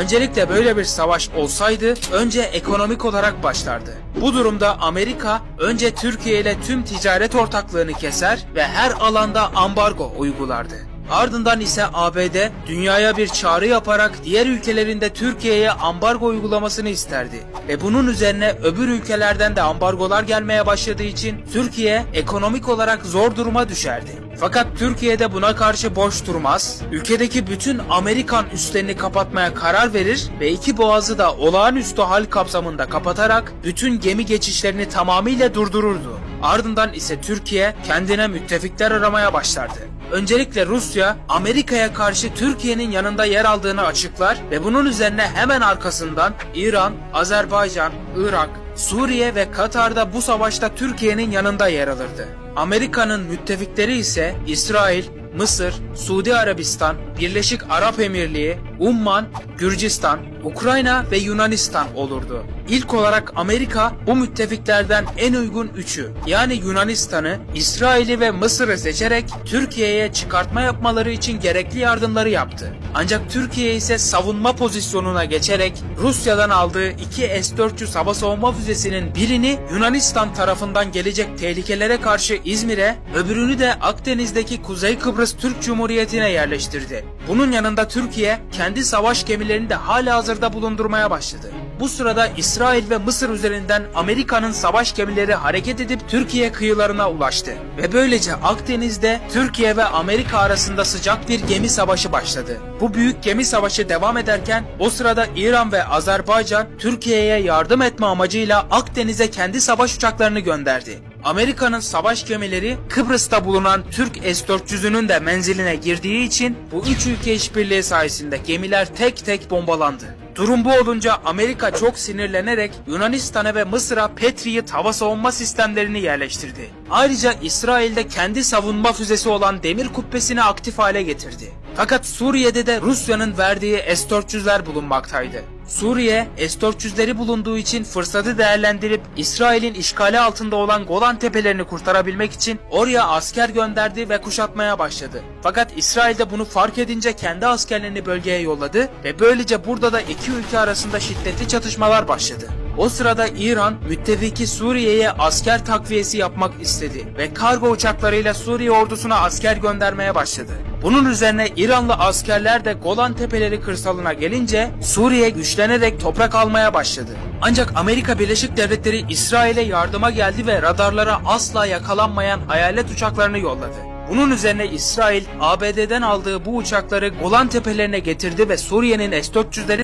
Öncelikle böyle bir savaş olsaydı önce ekonomik olarak başlardı. Bu durumda Amerika önce Türkiye ile tüm ticaret ortaklığını keser ve her alanda ambargo uygulardı. Ardından ise ABD dünyaya bir çağrı yaparak diğer ülkelerinde Türkiye'ye ambargo uygulamasını isterdi. Ve bunun üzerine öbür ülkelerden de ambargolar gelmeye başladığı için Türkiye ekonomik olarak zor duruma düşerdi. Fakat Türkiye de buna karşı boş durmaz. Ülkedeki bütün Amerikan üslerini kapatmaya karar verir ve iki boğazı da olağanüstü hal kapsamında kapatarak bütün gemi geçişlerini tamamıyla durdururdu. Ardından ise Türkiye kendine müttefikler aramaya başlardı. Öncelikle Rusya, Amerika'ya karşı Türkiye'nin yanında yer aldığını açıklar ve bunun üzerine hemen arkasından İran, Azerbaycan, Irak, Suriye ve Katar'da bu savaşta Türkiye'nin yanında yer alırdı. Amerika'nın müttefikleri ise İsrail, Mısır, Suudi Arabistan, Birleşik Arap Emirliği, Umman, Gürcistan, Ukrayna ve Yunanistan olurdu. İlk olarak Amerika bu müttefiklerden en uygun üçü yani Yunanistan'ı, İsrail'i ve Mısır'ı seçerek Türkiye'ye çıkartma yapmaları için gerekli yardımları yaptı. Ancak Türkiye ise savunma pozisyonuna geçerek Rusya'dan aldığı iki S-400 hava savunma füzesinin birini Yunanistan tarafından gelecek tehlikelere karşı İzmir'e, öbürünü de Akdeniz'deki Kuzey Kıbrıs Türk Cumhuriyeti'ne yerleştirdi. Bunun yanında Türkiye kendi savaş gemilerini de hala hazırda bulundurmaya başladı. Bu sırada İsrail ve Mısır üzerinden Amerika'nın savaş gemileri hareket edip Türkiye kıyılarına ulaştı. Ve böylece Akdeniz'de Türkiye ve Amerika arasında sıcak bir gemi savaşı başladı. Bu büyük gemi savaşı devam ederken o sırada İran ve Azerbaycan Türkiye'ye yardım etme amacıyla Akdeniz'e kendi savaş uçaklarını gönderdi. Amerika'nın savaş gemileri Kıbrıs'ta bulunan Türk S-400'ünün de menziline girdiği için bu üç ülke işbirliği sayesinde gemiler tek tek bombalandı. Durum bu olunca Amerika çok sinirlenerek Yunanistan'a ve Mısır'a Patriot hava savunma sistemlerini yerleştirdi. Ayrıca İsrail'de kendi savunma füzesi olan demir kubbesini aktif hale getirdi. Fakat Suriye'de de Rusya'nın verdiği S-400'ler bulunmaktaydı. Suriye, S-400'leri bulunduğu için fırsatı değerlendirip İsrail'in işgali altında olan Golan Tepelerini kurtarabilmek için oraya asker gönderdi ve kuşatmaya başladı. Fakat İsrail de bunu fark edince kendi askerlerini bölgeye yolladı ve böylece burada da iki ülke arasında şiddetli çatışmalar başladı. O sırada İran müttefiki Suriye'ye asker takviyesi yapmak istedi ve kargo uçaklarıyla Suriye ordusuna asker göndermeye başladı. Bunun üzerine İranlı askerler de Golan Tepeleri kırsalına gelince Suriye güçlenerek toprak almaya başladı. Ancak Amerika Birleşik Devletleri İsrail'e yardıma geldi ve radarlara asla yakalanmayan hayalet uçaklarını yolladı. Bunun üzerine İsrail ABD'den aldığı bu uçakları Golan Tepelerine getirdi ve Suriye'nin S-400'leri